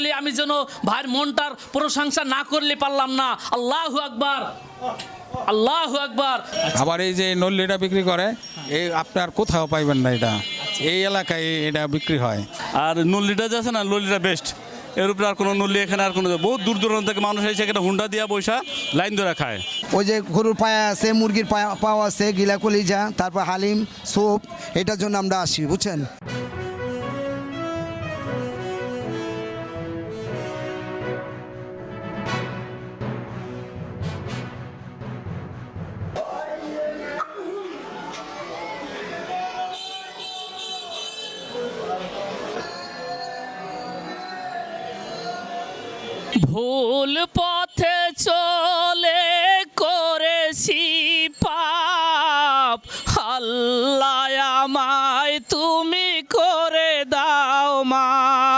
আসলে আমি যেন ভাইয়ের মনটার প্রশংসা না করলে পারলাম না। আল্লাহু আকবার। আল্লাহ আকবার। আবার এই যে নল্লিটা বিক্রি করে এই আপনার কোথাও পাইবেন না এটা। এই এলাকায় এটা বিক্রি হয়। আর নল্লিটা যে আছে না নল্লিটা বেস্ট এর উপরে আর কোনো নল্লি এখানে আর কোনো বহুত দূর দূরান্ত থেকে মানুষ এসে এখানে হুন্ডা দিয়া বৈশা লাইন ধরে খায়। ওই যে গরুর পায়া আছে মুরগির পায়া পাও আছে গিলা কলিজা তারপর হালিম স্যুপ এটার জন্য আমরা আসি বুঝছেন? ভুল পথে চলে করেছি পাপ। আল্লাহ আমায় তুমি করে দাও মাপ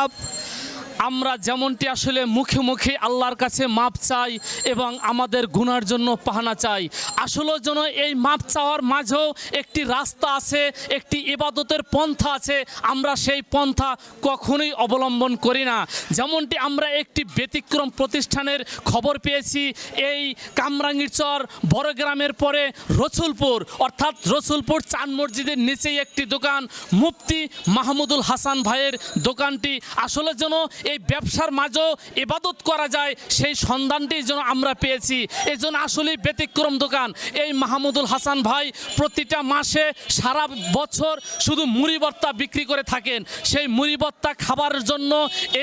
আমরা যেমনটি আসলে মুখে মুখে আল্লাহর কাছে মাপ চাই এবং আমাদের গুনার জন্য পাহানা চাই আসলে যেন এই মাপ চাওয়ার মাঝেও একটি রাস্তা আছে, একটি ইবাদতের পন্থা আছে, আমরা সেই পন্থা কখনোই অবলম্বন করি না। যেমনটি আমরা একটি ব্যতিক্রম প্রতিষ্ঠানের খবর পেয়েছি, এই কামরাঙ্গীরচর বড় গ্রামের পরে রসুলপুর, অর্থাৎ রসুলপুর চান মসজিদের নিচেই একটি দোকান, মুফতি মাহমুদুল হাসান ভাইয়ের দোকানটি, আসলে যেন এই ব্যবসার মাঝেও ইবাদত করা যায়, সেই সন্ধানটি যেন আমরা পেয়েছি। এই জন্য আসলেই ব্যতিক্রম দোকান। এই মাহমুদুল হাসান ভাই প্রতিটা মাসে সারা বছর শুধু মুড়ি ভর্তা বিক্রি করে থাকেন। সেই মুড়ি ভর্তা খাবারের জন্য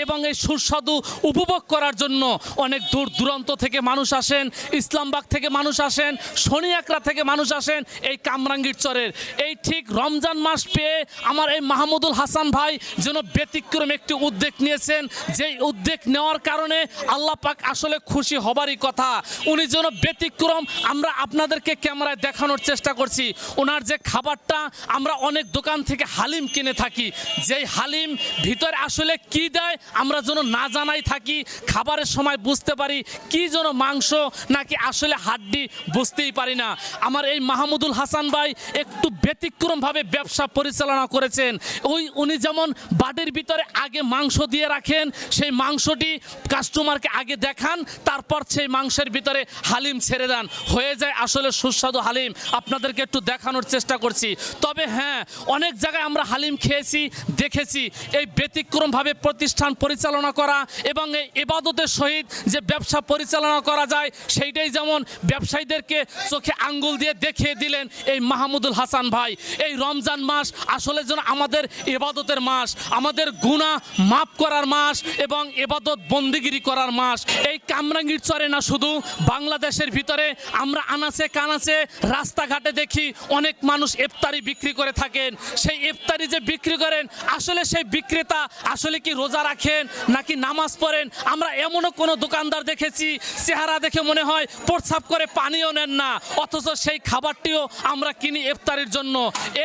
এবং এই সুস্বাদু উপভোগ করার জন্য অনেক দূর দূরান্ত থেকে মানুষ আসেন, ইসলামবাগ থেকে মানুষ আসেন শনি একরা থেকে মানুষ আসেন এই কামরাঙ্গীর চরের। এই ঠিক রমজান মাস পেয়ে আমার এই মাহমুদুল হাসান ভাই যেন ব্যতিক্রম একটি উদ্যোগ নিয়েছেন। যেই উদ্যোগ নেওয়ার কারণে আল্লাহ পাক আসলে খুশি হবারই কথা। উনি যেন ব্যতিক্রম আমরা আপনাদেরকে ক্যামেরায় দেখানোর চেষ্টা করছি। ওনার যে খাবারটা আমরা অনেক দোকান থেকে হালিম কিনে থাকি। যেই হালিম ভিতরে আসলে কি দেয় আমরা যেন না জানাই থাকি। খাবারের সময় বুঝতে পারি কি যেন মাংস নাকি আসলে হাড্ডি বুঝতেই পারি না। আমার এই মাহমুদুল হাসান ভাই একটু ব্যতিক্রমভাবে ব্যবসা পরিচালনা করেছেন। ওই উনি যেমন বাড়ির ভিতরে আগে মাংস দিয়ে রাখেন সেই মাংসটি কাস্টমারকে আগে দেখান, তারপর সেই মাংসের ভিতরে হালিম ছেড়ে দেন। হয়ে যায় আসলে সুস্বাদু হালিম। আপনাদেরকে একটু দেখানোর চেষ্টা করছি। তবে হ্যাঁ অনেক জায়গায় আমরা হালিম খেয়েছি, দেখেছি। এই ব্যতিক্রমভাবে প্রতিষ্ঠান পরিচালনা করা এবং এই এবাদতের সহিত যে ব্যবসা পরিচালনা করা যায়, সেইটাই যেমন ব্যবসায়ীদেরকে চোখে আঙ্গুল দিয়ে দেখিয়ে দিলেন এই মাহমুদুল হাসান ভাই। এই রমজান মাস আসলে যেন আমাদের এবাদতের মাস, আমাদের গুণা মাফ করার মাস এবং এবাদত বন্দিগিরি করার মাস। এই কামরাঙ্গীর চরে না শুধু বাংলাদেশের ভিতরে আমরা আনাচে কানাচে রাস্তাঘাটে দেখি অনেক মানুষ ইফতারি বিক্রি করে থাকেন। সেই ইফতারি যে বিক্রি করেন, আসলে সেই বিক্রেতা আসলে কি রোজা রাখেন নাকি নামাজ পড়েন? আমরা এমনও কোনো দোকানদার দেখেছি, চেহারা দেখে মনে হয় প্রস্রাব করে পানিও নেন না, অথচ সেই খাবারটিও আমরা কিনি ইফতারির জন্য।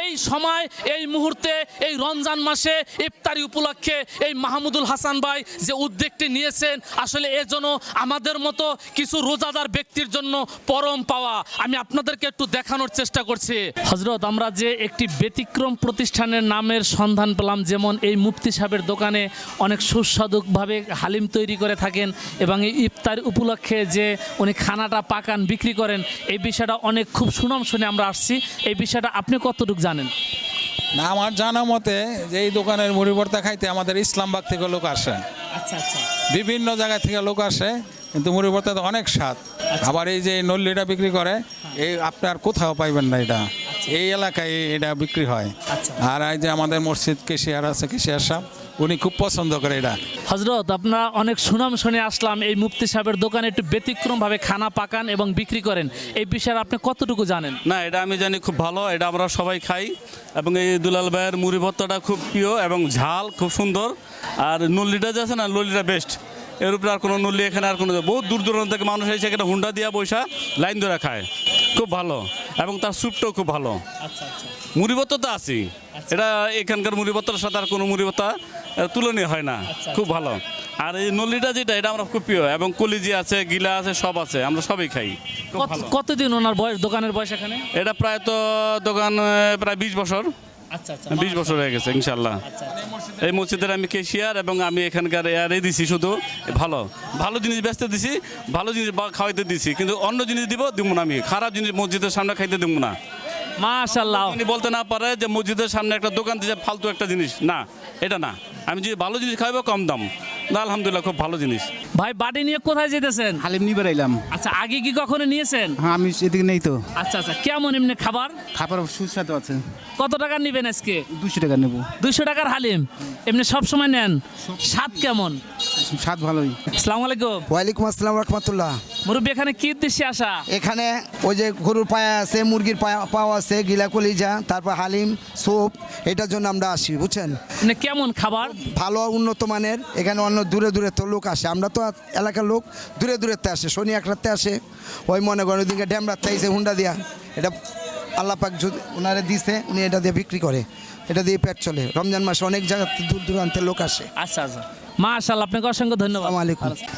এই সময়, এই মুহূর্তে, এই রমজান মাসে ইফতারি উপলক্ষে এই মাহমুদুল হাসান ভাই যে উদ্যোগটি নিয়েছেন, আসলে এ আমাদের মতো কিছু রোজাদার ব্যক্তির জন্য পরম পাওয়া। আমি আপনাদেরকে একটু দেখানোর চেষ্টা করছি। হজরত আমরা যে একটি ব্যতিক্রম প্রতিষ্ঠানের নামের সন্ধান পেলাম, যেমন এই মুফতি সাহেবের দোকানে অনেক সুস্বাদুভাবে হালিম তৈরি করে থাকেন এবং এই ইফতার উপলক্ষে যে উনি খানাটা পাকান, বিক্রি করেন, এই বিষয়টা অনেক খুব সুনাম শুনে আমরা আসছি। এই বিষয়টা আপনি কতটুকু জানেন? না আমার জানা মতে যে এই দোকানের মুড়ি ভর্তা খাইতে আমাদের ইসলামবাগ থেকে লোক আসে। আচ্ছা আচ্ছা। বিভিন্ন জায়গা থেকে লোক আসে কিন্তু মুড়ি ভর্তাতে অনেক স্বাদ। আবার এই যে নল্লিটা বিক্রি করে এই আপনার কোথাও পাইবেন না এটা। এই এলাকায় এটা বিক্রি হয়। আচ্ছা। আর এই যে আমাদের মসজিদ কেশিয়ার আছে কেশিয়ার সাহেব উনি খুব পছন্দ করে এটা। হজরত আপনারা অনেক সুনাম শুনে আসলাম এই মুফতি সাহেবের দোকানে একটু ব্যতিক্রমভাবে খানা পাকান এবং বিক্রি করেন। এই বিষয়ে আপনি কতটুকু জানেন? না এটা আমি জানি খুব ভালো এটা আমরা সবাই খাই। এবং এই দুলাল ভাইয়ের মুড়ি ভর্তাটা খুব প্রিয় এবং ঝাল খুব সুন্দর। আর নল্লিটা যে আছে না নল্লিটা বেস্ট এর উপরে আর কোনো নল্লি এখানে আর কোনো বহুত দূর দূরান্ত থেকে মানুষ এসে এখানে হুন্ডা দিয়া বৈশা লাইন ধরে খায়। খুব ভালো। এবং তার স্যুপটাও খুব ভালো। আচ্ছা আচ্ছা। মুড়ি ভর্তা তো আছেই। এটা এখানকার মুড়িভত্তার সাথে আর কোনো মুড়ি তুলনীয় হয় না। খুব ভালো। আর এই নলিটা যেটা এটা আমরা খুব প্রিয়। এবং কলিজি আছে গিলা আছে সব আছে। আমরা সবই খাই। কতদিন ওনার বয়স দোকানের বয়স এখানে? এটা প্রায় তো দোকান প্রায় বিশ বছর। আচ্ছা আচ্ছা বিশ বছর হয়ে গেছে ইনশাল্লাহ আচ্ছা এই মসজিদের আমি কেশিয়ার এবং আমি এখানকার এয়ারে দিছি শুধু। ভালো। ভালো জিনিস বেচতে দিছি ভালো জিনিস বা খাওয়াইতে দিছি। কিন্তু অন্য জিনিস দিব দিব না আমি। খারাপ জিনিস মসজিদের সামনে খাইতে দিব না। মাশাল্লাহ তিনি বলতে না পারে যে মসজিদের সামনে একটা দোকান দিয়েছে ফালতু একটা জিনিস না এটা না। আমি যদি ভালো জিনিস খাইবো কম দাম। না আলহামদুলিল্লাহ খুব ভালো জিনিস। ভাই বাড়ি নিয়ে কোথায় যেতেছেন? হালিম নিয়ে বেড়াইলাম। আচ্ছা আগে কি কখনো নিয়েছেন? হ্যাঁ আমি এদিকে নেই তো। আচ্ছা আচ্ছা কেমন এমনি খাবার? খাবার সুস্বাদু আছে। কত টাকা নেবেন আজকে? দুশো টাকা নেব। দুইশো টাকার হালিম। এমনি সব সময় নেন স্বাদ কেমন? স্বাদ ভালোই। আসসালামু আলাইকুম। ওয়ালাইকুম আসসালাম রহমতুল্লাহ। মুরব্বী এখানে কি উদ্দেশ্যে আসা? এখানে ওই যে গরুর পায়া আছে মুরগির পায়া পাও আছে গিলা কলিজা তারপর হালিম স্যুপ এটার জন্য আমরা আসি বুঝছেন? মানে কেমন খাবার? ভালো উন্নত মানের এখানে অন্য দূরে দূরে তো লোক আসে। আমরা তো এলাকার লোক দূরে দূরেতে আসে শনি এক রাতে আসে। ওই মনে করেন ওইদিকে ড্যাম রাতে আইসে হুন্ডা দিয়া এটা আল্লাহ পাক যদি ওনারে দিছে উনি এটা দিয়ে বিক্রি করে। এটা দিয়ে পেট চলে। রমজান মাসে অনেক জায়গা দূর দূরান্তের লোক আসে। আচ্ছা আচ্ছা। মাশাল্লাহ আপনাকে অসংখ্য ধন্যবাদ।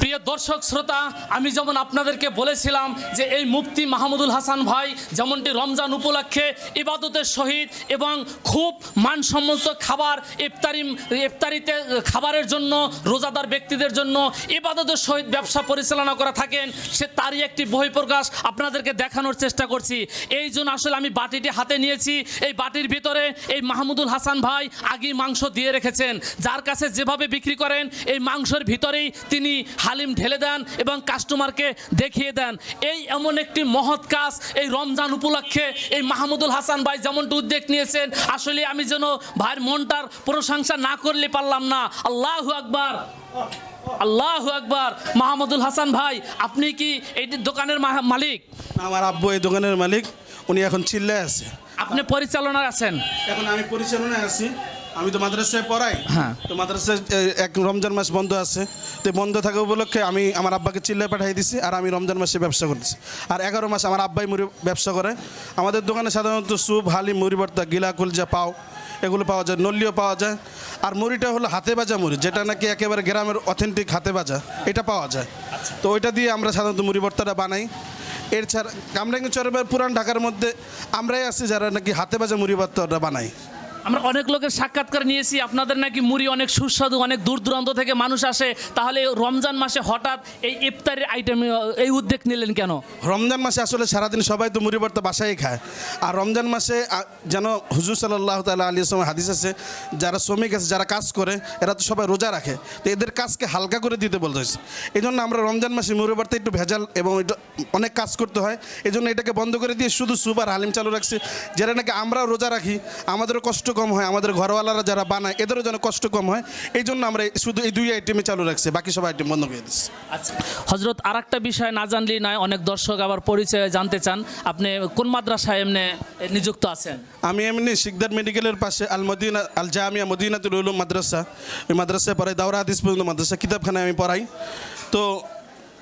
প্রিয় দর্শক শ্রোতা আমি যেমন আপনাদেরকে বলেছিলাম যে এই মুফতি মাহমুদুল হাসান ভাই যেমনটি রমজান উপলক্ষে ইবাদতের সহিত এবং খুব মানসম্মত খাবার ইফতারি ইফতারিতে খাবারের জন্য রোজাদার ব্যক্তিদের জন্য ইবাদতের সহিত ব্যবসা পরিচালনা করা থাকেন সে তারই একটি বহিঃপ্রকাশ আপনাদেরকে দেখানোর চেষ্টা করছি। এই জন্য আসলে আমি বাটিটি হাতে নিয়েছি এই বাটির ভিতরে এই মাহমুদুল হাসান ভাই আগেই মাংস দিয়ে রেখেছেন যার কাছে যেভাবে বিক্রি করেন এই মাংসের ভিতরেই তিনি হালিম ঢেলে দেন এবং কাস্টমারকে দেখিয়ে দেন। এই এমন একটি মহৎ কাজ এই রমজান উপলক্ষে এই মাহমুদুল হাসান ভাই যেমনটি উদ্যোগ নিয়েছেন আসলে আমি যেন ভাইয়ের মনটার প্রশংসা না করলে পারলাম না। আল্লাহু আকবার আল্লাহ আকবার। মাহমুদুল হাসান ভাই আপনি কি এই দোকানের মালিক? আমার আব্বু এই দোকানের মালিক উনি এখন চিল্লায় আছে। আপনি পরিচালনায় আছেন? এখন আমি পরিচালনায় আছি। আমি তো মাদ্রাসায় পড়াই। হ্যাঁ। তো মাদ্রাসায় এক রমজান মাস বন্ধ আছে। তো বন্ধ থাকা উপলক্ষে আমি আমার আব্বাকে চিল্লায় পাঠিয়ে দিছি আর আমি রমজান মাসে ব্যবসা করতেছি। আর এগারো মাস আমার আব্বাই মুড়ি ব্যবসা করে। আমাদের দোকানে সাধারণত স্যুপ হালি মুড়ি ভর্তা গিলা কুলজা পাও এগুলো পাওয়া যায় নল্লিও পাওয়া যায়। আর মুড়িটা হলো হাতে ভাজা মুড়ি যেটা নাকি একেবারে গ্রামের অথেন্টিক হাতে ভাজা এটা পাওয়া যায়। তো ওইটা দিয়ে আমরা সাধারণত মুড়ি ভর্তাটা বানাই। এর ছাড়া কামরাঙ্গি চরের পুরান ঢাকার মধ্যে আমরাই আছি যারা নাকি হাতে ভাজা মুড়ি ভর্তাটা বানাই আমরা অনেক লোকের সাক্ষাৎকার নিয়েছি, আপনাদের নাকি মুড়ি অনেক সুস্বাদু, অনেক দূর দূরান্ত থেকে মানুষ আসে, তাহলে রমজান মাসে হঠাৎ এই ইফতারের আইটেম এই উদ্যোগ নিলেন কেন? রমজান মাসে আসলে সারাদিন সবাই তো মুড়ি ভর্তা বাসায় খায়। আর রমজান মাসে যেন হুজুর সাল্লাহ তালা আলী আসলাম হাদিস আছে, যারা শ্রমিক আছে, যারা কাজ করে, এরা তো সবাই রোজা রাখে। তো এদের কাজকে হালকা করে দিতে বলতে হয়েছে। এই জন্য আমরা রমজান মাসে মুড়ি ভর্তা একটু ভেজাল এবং অনেক কাজ করতে হয়। এই জন্য এটাকে বন্ধ করে দিয়ে শুধু সুপার হালিম চালু রাখছি। যারা নাকি আমরাও রোজা রাখি, আমাদেরও কষ্ট কম হয় আমাদের ঘরওয়ালারা যারা বানায় এদেরও যেন কষ্ট কম হয়। এই জন্য আমরা শুধু এই দুই আইটেমে চালু রাখছি বাকি সব আইটেম বন্ধ করে দিচ্ছি। আচ্ছা। হজরত আর একটা বিষয় না জানলেই নয় অনেক দর্শক আবার পরিচয় জানতে চান। আপনি কোন মাদ্রাসায় এমনি নিযুক্ত আছেন? আমি এমনি শিকদার মেডিকেলের পাশে আল মদিনা আল জামিয়া মদিনাতুল উলুম মাদ্রাসা। ওই মাদ্রাসায় পড়াই দাওরা হাদিস পর্যন্ত মাদ্রাসা কিতাবখানায় আমি পড়াই। তো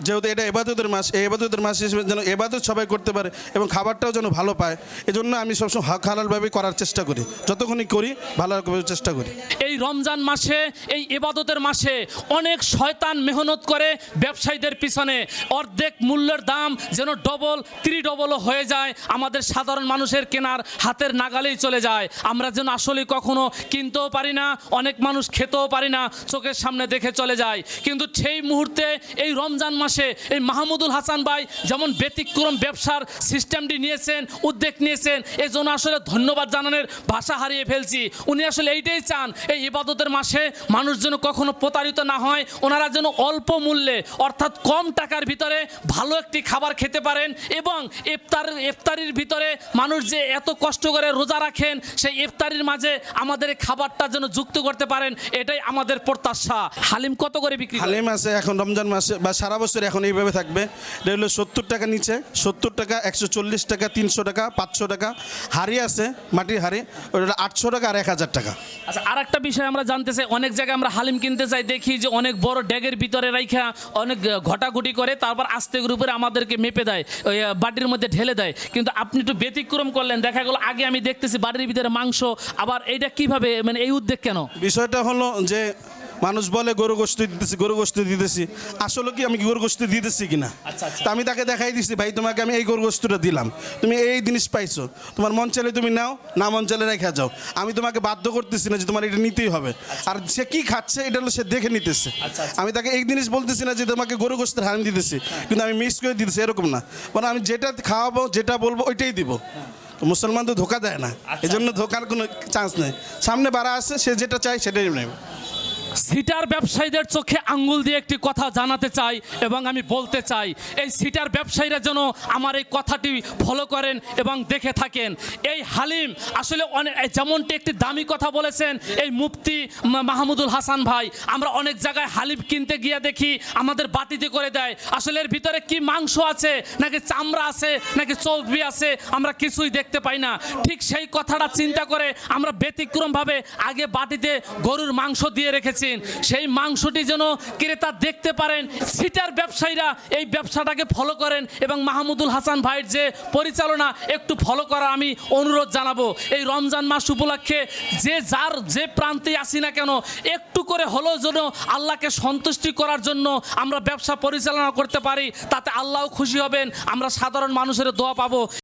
যেহেতু এটা এবাদতের মাস, এই এবাদতের মাস হিসেবে যেন এবাদত সবাই করতে পারে এবং খাবারটাও যেন ভালো পায়, এজন্য আমি সবসময় হক হালালভাবে করার চেষ্টা করি। যতক্ষণই করি ভালো চেষ্টা করি। এই রমজান মাসে, এই এবাদতের মাসে অনেক শয়তান মেহনত করে ব্যবসায়ীদের পিছনে। অর্ধেক মূল্যের দাম যেন ডবল ত্রি ডবলও হয়ে যায়। আমাদের সাধারণ মানুষের কেনার হাতের নাগালেই চলে যায়। আমরা যেন আসলে কখনো কিনতেও পারি না, অনেক মানুষ খেতেও পারি না, চোখের সামনে দেখে চলে যায়। কিন্তু সেই মুহূর্তে এই রমজান মাসে এই মাহমুদুল হাসান ভাই যেমন ব্যতিক্রম ব্যবসার সিস্টেমটি নিয়েছেন, উদ্যোগ নিয়েছেন এই জন্য আসলে ধন্যবাদ জানানোর ভাষা হারিয়ে ফেলছি। উনি আসলে এইটাই চান, এই ইবাদতের মাসে মানুষ যেন কখনো প্রতারিত না হয়, ওনারা যেন অল্প মূল্যে, অর্থাৎ কম টাকার ভিতরে ভালো একটি খাবার খেতে পারেন এবং ইফতার, ইফতারির ভিতরে মানুষ যে এত কষ্ট করে রোজা রাখেন, সেই ইফতারির মাঝে আমাদের খাবারটা যেন যুক্ত করতে পারেন, এটাই আমাদের প্রত্যাশা। হালিম কত করে বিক্রি হালিম আছে এখন রমজান মাসে বা সারা বছর এখন এইভাবে থাকবে। এটা হলো সত্তর টাকা নিচে সত্তর টাকা একশো চল্লিশ টাকা তিনশো টাকা পাঁচশো টাকা। হাড়ি আছে মাটির হাড়ি ওটা আটশো টাকা আর এক হাজার টাকা। আচ্ছা আর একটা বিষয় আমরা জানতে চাই অনেক জায়গায় আমরা হালিম কিনতে চাই দেখি যে অনেক বড় ড্যাগের ভিতরে রাইখা অনেক ঘটাঘুটি করে তারপর আস্তে করে উপরে আমাদেরকে মেপে দেয় ওই বাটির মধ্যে ঢেলে দেয়। কিন্তু আপনি একটু ব্যতিক্রম করলেন দেখা গেল আগে আমি দেখতেছি বাটির ভিতরে মাংস আবার এইটা কীভাবে মানে এই উদ্যোগ কেন? বিষয়টা হলো যে মানুষ বলে গরু গোস্ত দিতেছি গরু গোস্ত দিতেছি। আসলে কি আমি গরু গোস্ত দিতেছি কিনা? আচ্ছা, আচ্ছা। তা আমি তাকে দেখাই দিছি ভাই তোমাকে আমি এই গরু গোস্তটা দিলাম। তুমি এই জিনিস পাইছো। তোমার মন চাইলে তুমি নাও না মন চাইলে রেখে যাও। আমি তোমাকে বাধ্য করতেছি না যে তোমার এটা নিতেই হবে। আর সে কি খাচ্ছে এটা হলো সে দেখে নিতেছে। আচ্ছা, আমি তাকে এই জিনিস বলতেছি না যে তোমাকে গরু গোস্তের হানি দিতেছি কিন্তু আমি মিক্স করে দিতেছি এরকম না। মানে আমি যেটা খাওয়াবো যেটা বলব ওইটাই দিব। তো মুসলমান তো ধোকা দেয় না। আচ্ছা। এই জন্য ধোকার কোনো চান্স নেই। সামনে বাড়া আছে সে যেটা চায় সেটাই নেবে। সিটার ব্যবসায়ীদের চোখে আঙ্গুল দিয়ে একটি কথা জানাতে চাই এবং আমি বলতে চাই, এই সিটার ব্যবসায়ীরা যেন আমার এই কথাটি ফলো করেন এবং দেখে থাকেন। এই হালিম আসলে অনেক যেমনটি একটি দামি কথা বলেছেন, এই মুফতি মাহমুদুল হাসান ভাই, আমরা অনেক জায়গায় হালিম কিনতে গিয়ে দেখি আমাদের বাটিতে করে দেয়। আসলে এর ভিতরে কি মাংস আছে, নাকি চামড়া আছে, নাকি চর্বি আছে, আমরা কিছুই দেখতে পাই না। ঠিক সেই কথাটা চিন্তা করে আমরা ব্যতিক্রমভাবে আগে বাটিতে গরুর মাংস দিয়ে রেখেছি। সেই মাংসটি যেন ক্রেতা দেখতে পারেন, সিটার ব্যবসায়ীরা এই ব্যবসাটাকে ফলো করেন এবং মাহমুদুল হাসান ভাইয়ের যে পরিচালনা একটু ফলো করা আমি অনুরোধ জানাব। এই রমজান মাস উপলক্ষে যে যার যে প্রান্তে আসি না কেন, একটু করে হলেও যেন আল্লাহকে সন্তুষ্টি করার জন্য আমরা ব্যবসা পরিচালনা করতে পারি, তাতে আল্লাহও খুশি হবেন, আমরা সাধারণ মানুষের দোয়া পাবো।